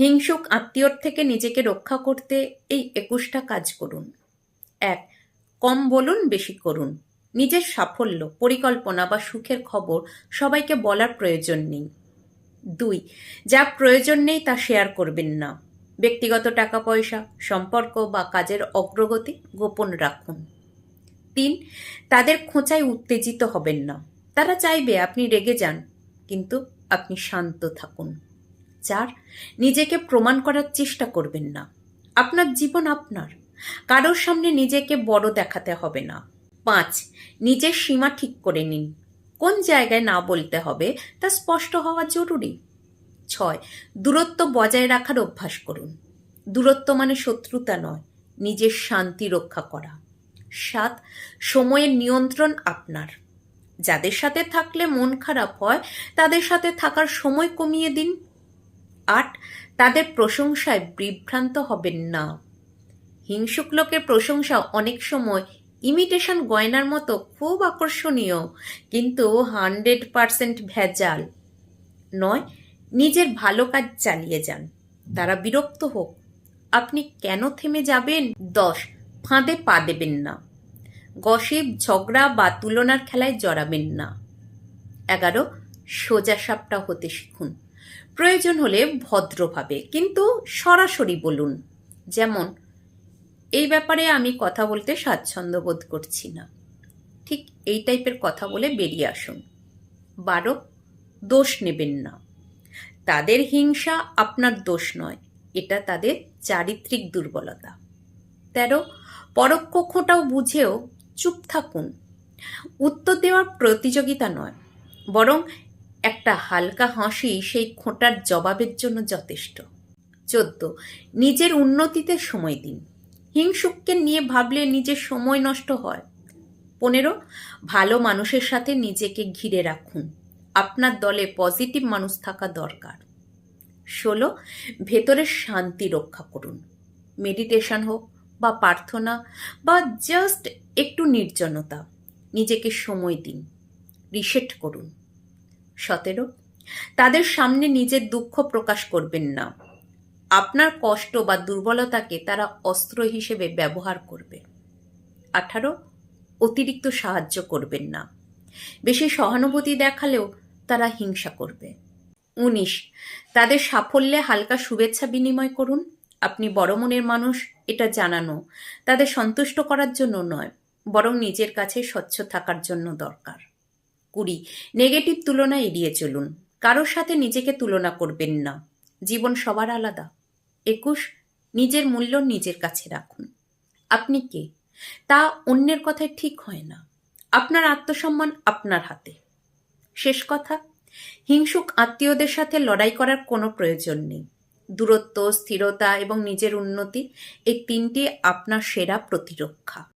হিংসুক আত্মীয়র থেকে নিজেকে রক্ষা করতে এই একুশটা কাজ করুন। এক, কম বলুন, বেশি করুন। নিজের সাফল্য, পরিকল্পনা বা সুখের খবর সবাইকে বলার প্রয়োজন নেই। দুই, যা প্রয়োজন নেই তা শেয়ার করবেন না। ব্যক্তিগত টাকা পয়সা, সম্পর্ক বা কাজের অগ্রগতি গোপন রাখুন। তিন, তাদের খোঁচায় উত্তেজিত হবেন না। তারা চাইবে আপনি রেগে যান, কিন্তু আপনি শান্ত থাকুন। চার নিজেকে প্রমাণ করার চেষ্টা করবেন না। আপনার জীবন আপনার। কারোর সামনে নিজেকে বড় দেখাতে হবে না। পাঁচ, নিজের সীমা ঠিক করে নিন। কোন জায়গায় না বলতে হবে তা স্পষ্ট হওয়া জরুরি। ছয়, দূরত্ব বজায় রাখার অভ্যাস করুন। দূরত্ব মানে শত্রুতা নয়, নিজের শান্তি রক্ষা করা। সাত, সময়ের নিয়ন্ত্রণ আপনার। যাদের সাথে থাকলে মন খারাপ হয়, তাদের সাথে থাকার সময় কমিয়ে দিন। আট, তাদের প্রশংসায় বিভ্রান্ত হবেন না। হিংসুক লোকের প্রশংসা অনেক সময় ইমিটেশন গয়নার মতো খুব আকর্ষণীয়, কিন্তু হান্ড্রেড পারসেন্ট ভেজাল। নয়, নিজের ভালো কাজ চালিয়ে যান। তারা বিরক্ত হোক। আপনি কেন থেমে যাবেন? দশ, ফাঁদে পা দেবেন না। গসিপ, ঝগড়া বা তুলনার খেলায় জড়াবেন না। এগারো, সোজা সাপটা হতে শিখুন। প্রয়োজন হলে ভদ্রভাবে, কিন্তু সরাসরি বলুন। যেমন, এই ব্যাপারে আমি কথা বলতে স্বাচ্ছন্দ্য বোধ করছি না। ঠিক এই টাইপের কথা বলে বেরিয়ে আসুন। বারো, দোষ নেবেন না। তাদের হিংসা আপনার দোষ নয়, এটা তাদের চারিত্রিক দুর্বলতা। তেরো, পরোক্ষ খোঁটাও বুঝেও চুপ থাকুন। উত্তর দেওয়ার প্রতিযোগিতা নয়, বরং একটা হালকা হাসি সেই খোঁটার জবাবের জন্য যথেষ্ট। চোদ্দ। নিজের উন্নতিতে সময় দিন। হিংসুককে নিয়ে ভাবলে নিজের সময় নষ্ট হয়। পনেরো। ভালো মানুষের সাথে নিজেকে ঘিরে রাখুন। আপনার দলে পজিটিভ মানুষ থাকা দরকার। ষোলো। ভেতরের শান্তি রক্ষা করুন। মেডিটেশন হোক বা প্রার্থনা বা জাস্ট একটু নির্জনতা। নিজেকে সময় দিন। রিসেট করুন। সতেরো, তাদের সামনে নিজের দুঃখ প্রকাশ করবেন না। আপনার কষ্ট বা দুর্বলতাকে তারা অস্ত্র হিসেবে ব্যবহার করবে। আঠারো, অতিরিক্ত সাহায্য করবেন না। বেশি সহানুভূতি দেখালেও তারা হিংসা করবে। উনিশ, তাদের সাফল্যে হালকা শুভেচ্ছা বিনিময় করুন। আপনি বড় মনের মানুষ, এটা জানানো তাদের সন্তুষ্ট করার জন্য নয়, বরং নিজের কাছে স্বচ্ছ থাকার জন্য দরকার। কুড়ি নেগেটিভ তুলনা এড়িয়ে চলুন। কারোর সাথে নিজেকে তুলনা করবেন না। জীবন সবার আলাদা। একুশ, নিজের মূল্য নিজের কাছে রাখুন। আপনি কে? তা অন্যের কথায় ঠিক হয় না। আপনার আত্মসম্মান আপনার হাতে। শেষ কথা, হিংসুক আত্মীয়দের সাথে লড়াই করার কোনো প্রয়োজন নেই। দূরত্ব, স্থিরতা এবং নিজের উন্নতি এই তিনটি আপনার সেরা প্রতিরক্ষা।